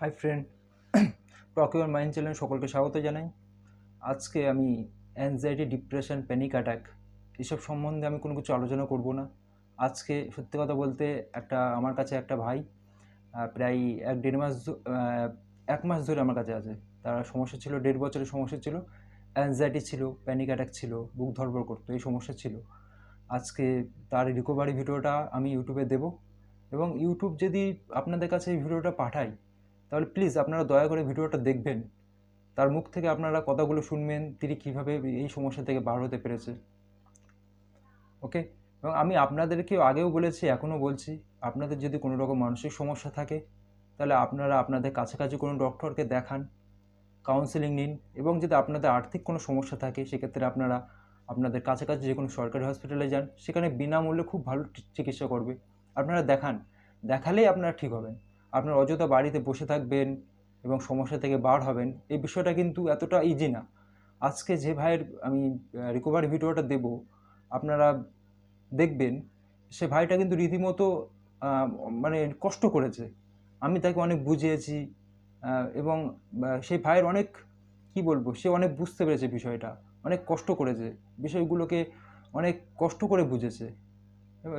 Hi friend talk your mind channel সকলকে স্বাগত জানাই। আজকে আমি অ্যাংজাইটি ডিপ্রেশন প্যানিক অ্যাটাক এসব সম্বন্ধে আমি কোনো কিছু আলোচনা করব না। আজকে সত্যি কথা বলতে একটা, আমার কাছে একটা ভাই প্রায় এক দেড় মাস এক মাস ধরে আমার কাছে আছে। তার সমস্যা ছিল, দেড় বছরের সমস্যা ছিল অ্যাংজাইটি ছিল প্যানিক অ্যাটাক ছিল, বুক ধরবর করতো, এই সমস্যা ছিল। আজকে তার রিকভারি ভিডিওটা আমি ইউটিউবে দেব এবং ইউটিউব যদি আপনাদের কাছে এই ভিডিওটা পাঠায় তাহলে প্লিজ আপনারা দয়া করে ভিডিওটা দেখবেন। তার মুখ থেকে আপনারা কথাগুলো শুনবেন, তিনি কীভাবে এই সমস্যা থেকে বার হতে পেরেছে। ওকে এবং আমি আপনাদেরকেও আগেও বলেছি, এখনও বলছি, আপনাদের যদি কোনো রকম মানসিক সমস্যা থাকে, তাহলে আপনারা আপনাদের কাছাকাছি কোনো ডক্টরকে দেখান কাউন্সেলিং নিন, এবং যদি আপনাদের আর্থিক কোনো সমস্যা থাকে, সেক্ষেত্রে আপনারা আপনাদের কাছাকাছি যে কোনো সরকারি হসপিটালে যান, সেখানে বিনামূল্যে খুব ভালো চিকিৎসা করবে। আপনারা দেখান, দেখালেই আপনারা ঠিক হবেন। আপনার অযথা বাড়িতে বসে থাকবেন এবং সমস্যা থেকে বার হবেন, এই বিষয়টা কিন্তু এতটা ইজি না। আজকে যে ভাইয়ের আমি রিকভারি ভিডিওটা দেব, আপনারা দেখবেন, সে ভাইটা কিন্তু রীতিমতো মানে কষ্ট করেছে। আমি তাকে অনেক বুঝিয়েছি এবং সেই ভাইয়ের অনেক, কি বলব, সে অনেক বুঝতে পেরেছে বিষয়টা, অনেক কষ্ট করেছে, বিষয়গুলোকে অনেক কষ্ট করে বুঝেছে।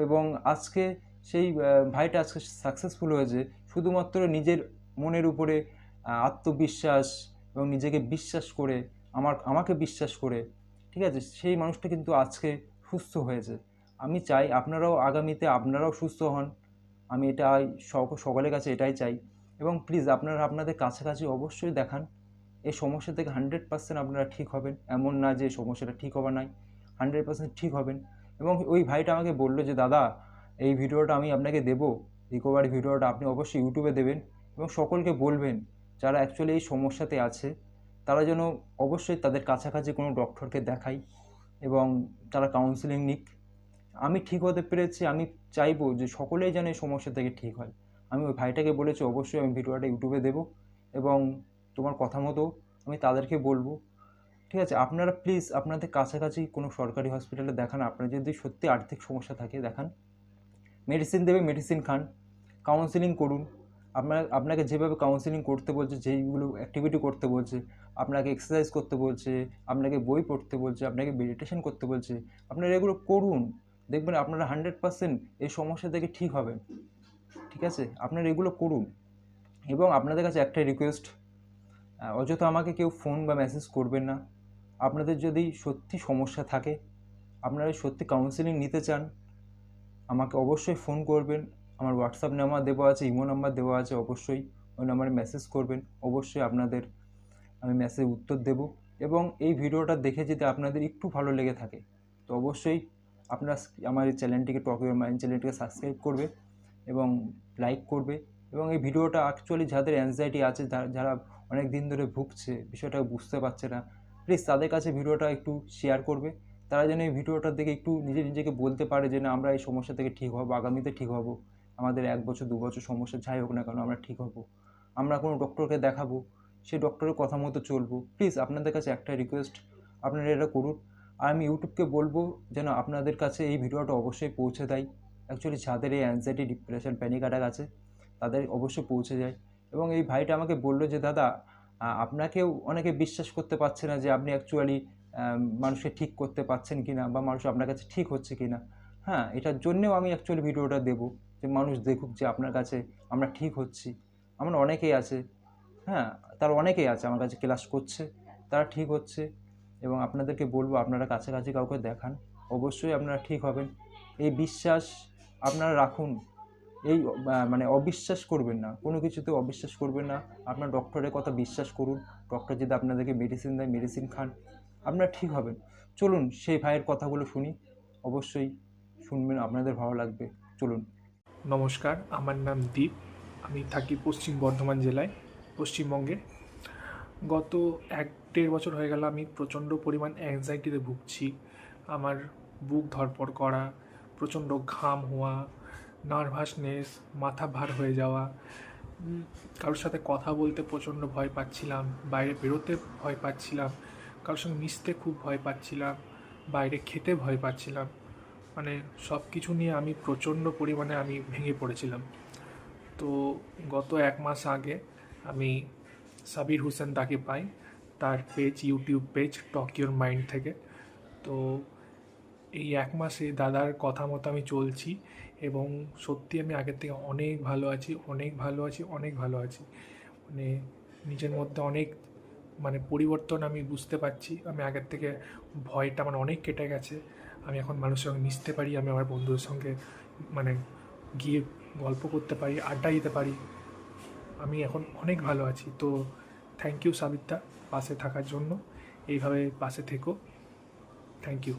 এবং আজকে সেই ভাইটা আজকে সাকসেসফুল হয়েছে শুধুমাত্র নিজের মনের উপরে আত্মবিশ্বাস এবং নিজেকে বিশ্বাস করে, আমার, আমাকে বিশ্বাস করে, ঠিক আছে? সেই মানুষটা কিন্তু আজকে সুস্থ হয়েছে। আমি চাই আপনারাও আগামীতে আপনারাও সুস্থ হন। আমি এটাই সক- সকলের কাছে এটাই চাই। এবং প্লিজ আপনারা আপনাদের কাছাকাছি অবশ্যই দেখান। এই সমস্যা থেকে হান্ড্রেড পার্সেন্ট আপনারা ঠিক হবেন। এমন না যে সমস্যাটা ঠিক হবে নাই। হান্ড্রেড পার্সেন্ট ঠিক হবেন। এবং ওই ভাইটা আমাকে বলল যে, দাদা, এই ভিডিওটা আমি আপনাকে দেবো। রিকভারি ভিডিওটা আপনি অবশ্যই ইউটিউবে দেবেন এবং সকলকে বলবেন যারা অ্যাকচুয়ালি এই সমস্যাতে আছে, তারা যেন অবশ্যই তাদের কাছাকাছি কোনো ডক্টরকে দেখাই এবং তারা কাউন্সিলিং নিক। আমি ঠিক হতে পেরেছি, আমি চাইব যে সকলেই যেন এই সমস্যা থেকে ঠিক হয়। আমি ওই ভাইটাকে বলেছি, অবশ্যই আমি ভিডিওটা ইউটিউবে দেবো এবং তোমার কথা মতো আমি তাদেরকে বলব। ঠিক আছে, আপনারা প্লিজ আপনাদের কাছাকাছি কোনো সরকারি হসপিটালে দেখান। আপনার যদি সত্যি আর্থিক সমস্যা থাকে, দেখান। মেডিসিন দেবে মেডিসিন খান। কাউন্সিলিং করুন। আপনার, আপনাকে যেভাবে কাউন্সিলিং করতে বলছে, যেইগুলো অ্যাক্টিভিটি করতে বলছে, আপনাকে এক্সারসাইজ করতে বলছে, আপনাকে বই পড়তে বলছে, আপনাকে মেডিটেশন করতে বলছে, আপনারা এগুলো করুন। দেখবেন আপনারা হান্ড্রেড পার্সেন্ট এই সমস্যা থেকে ঠিক হবেন। ঠিক আছে? আপনারা এগুলো করুন। এবং আপনাদের কাছে একটাই রিকোয়েস্ট অযথা আমাকে কেউ ফোন বা মেসেজ করবেন না। আপনাদের যদি সত্যি সমস্যা থাকে, আপনারা সত্যি কাউন্সিলিং নিতে চান আমাকে অবশ্যই ফোন করবেন। আমার হোয়াটসঅ্যাপ নাম্বার দেওয়া আছে ইমো নাম্বার দেওয়া আছে অবশ্যই। ওই নাম্বারে মেসেজ করবেন। অবশ্যই আপনাদের আমি মেসেজ উত্তর দেব। এবং এই ভিডিওটা দেখে যদি আপনাদের একটু ভালো লেগে থাকে, তো অবশ্যই আপনারা আমার এই চ্যানেলটিকে টক ইউর মাইন্ড চ্যানেলটিকে সাবস্ক্রাইব করবে এবং লাইক করবে। এবং এই ভিডিওটা অ্যাকচুয়ালি যাদের অ্যাংজাইটি আছে যারা অনেক দিন ধরে ভুগছে, বিষয়টা বুঝতে পারছে না প্লিজ তাদের কাছে ভিডিওটা একটু শেয়ার করবে। তারা যেন এই ভিডিওটা দেখে একটু নিজে নিজেকে বলতে পারে যে, না, আমরা এই সমস্যা থেকে ঠিক হব, আগামীতে ঠিক হব। আমাদের এক বছর, দু বছর সমস্যা যাই হোক না কেন, আমরা ঠিক হব। আমরা কোনো ডক্টরকে দেখাবো সেই ডক্টরের কথা মতো চলবো। প্লিজ আপনাদের কাছে একটা রিকোয়েস্ট আপনারা এটা করুন। আর আমি ইউটিউবকে বলব যেন আপনাদের কাছে এই ভিডিওটা অবশ্যই পৌঁছে দেয়। অ্যাকচুয়ালি যাদের এই অ্যাংজাইটি ডিপ্রেশন প্যানিক অ্যাটাক আছে, তাদের অবশ্যই পৌঁছে যায়। এবং এই ভাইটা আমাকে বলল যে, দাদা আপনাকেও অনেকে বিশ্বাস করতে পারছে না যে, আপনি অ্যাকচুয়ালি মানুষকে ঠিক করতে পারছেন কি না বা মানুষ আপনার কাছে ঠিক হচ্ছে কি না হ্যাঁ এটার জন্যেও আমি অ্যাকচুয়ালি ভিডিওটা দেবো যে মানুষ দেখুক যে আপনার কাছে আমরা ঠিক হচ্ছি। আমার অনেকেই আছে হ্যাঁ তার অনেকেই আছে আমার কাছে ক্লাস করছে, তারা ঠিক হচ্ছে এবং আপনাদেরকে বলব আপনারা কাছাকাছি কাউকে দেখান, অবশ্যই আপনারা ঠিক হবেন। এই বিশ্বাস আপনারা রাখুন, এই মানে অবিশ্বাস করবেন না, কোনো কিছুতে অবিশ্বাস করবেন না। আপনার ডক্টরের কথা বিশ্বাস করুন ডক্টর যদি আপনাদেরকে মেডিসিন দেয় মেডিসিন খান। আপনারা ঠিক হবেন চলুন সেই ভাইয়ের কথাগুলো শুনি। অবশ্যই শুনবেন, আপনাদের ভালো লাগবে। চলুন। নমস্কার, আমার নাম দীপ। আমি থাকি পশ্চিম বর্ধমান জেলায়, পশ্চিমবঙ্গে। গত এক দেড় বছর হয়ে গেল আমি প্রচণ্ড পরিমাণ অ্যাংজাইটিতে ভুগছি। আমার বুক ধরপড় করা, প্রচণ্ড ঘাম হওয়া নার্ভাসনেস মাথা ভার হয়ে যাওয়া। কারোর সাথে কথা বলতে প্রচণ্ড ভয় পাচ্ছিলাম, বাইরে বেরোতে ভয় পাচ্ছিলাম। কারোর সঙ্গে মিশতে খুব ভয় পাচ্ছিলাম, বাইরে খেতে ভয় পাচ্ছিলাম। মানে সব কিছু নিয়ে আমি প্রচণ্ড পরিমাণে আমি ভেঙে পড়েছিলাম। তো গত এক মাস আগে আমি সাবির হোসেন তাকে পাই, তার page YouTube page talk your mind থেকে। তো এই এক মাসে দাদার কথা মতো আমি চলছি এবং সত্যি আমি আগের থেকে অনেক ভালো আছি, অনেক ভালো আছি, অনেক ভালো আছি। মানে নিজের মধ্যে অনেক মানে পরিবর্তন আমি বুঝতে পারছি। আমি আগের থেকে ভয়টা আমার অনেক কেটে গেছে। আমি এখন মানুষের সঙ্গে মিশতে পারি, আমি আমার বন্ধুদের সঙ্গে মানে গিয়ে গল্প করতে পারি, আড্ডা দিতে পারি। আমি এখন অনেক ভালো আছি। তো থ্যাংক ইউ সাবিতা পাশে থাকার জন্য। এইভাবে পাশে থেকো। Thank you